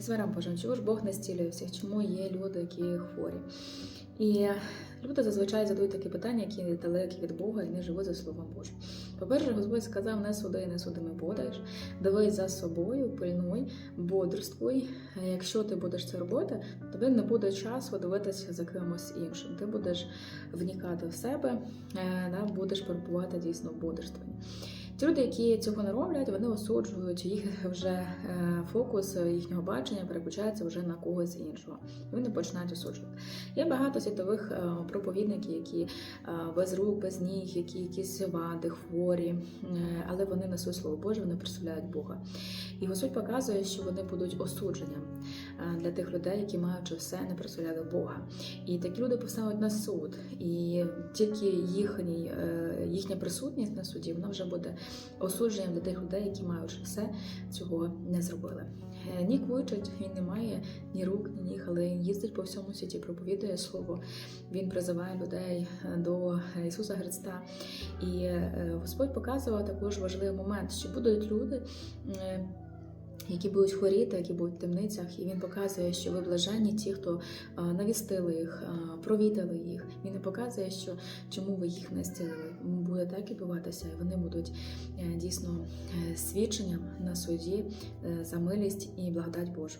Зверам Божим, чому ж Бог не зцілює всіх? Чому є люди, які хворі? І люди зазвичай задають такі питання, які далекі від Бога і не живуть за Словом Божим. По-перше, Господь сказав: не суди, не судими подаєш, дивись за собою, пильнуй, бодрствуй. Якщо ти будеш це робити, тобі не буде часу дивитися за кимось іншим. Ти будеш вникати в себе, е, будеш перебувати дійсно в бодрствуванні. Ті люди, які цього не роблять, вони осуджують їх вже е, фокус їхнього бачення переключається вже на когось іншого. Вони починають осуджувати. Є багато світових е, проповідників, які е, без рук, без ніг, які якісь вади, хворі, але вони несуть слово Боже, вони представляють Бога. І Господь показує, що вони будуть осудженням е, для тих людей, які маючи все, не представляли Бога. І такі люди поставить на суд, і тільки їхній, е, їхня присутність на суді вона вже буде осудженням для тих людей, які маючи все, цього не зробили. Е, Нік Вуйчич, він не має ні рук, ні ніг, але він їздить по всьому світі, проповідує слово. Він призиває людей до Ісуса Христа. І Господь показував також важливий момент, що будуть люди. Які будуть хворіти, які будуть в темницях, і він показує, що ви блаженні ті, хто навістили їх, провідали їх. Він не показує, що чому ви їх не зцілили. Буде так і відбуватися, і вони будуть е, дійсно е, свідченням на суді е, за милість і благодать Божу.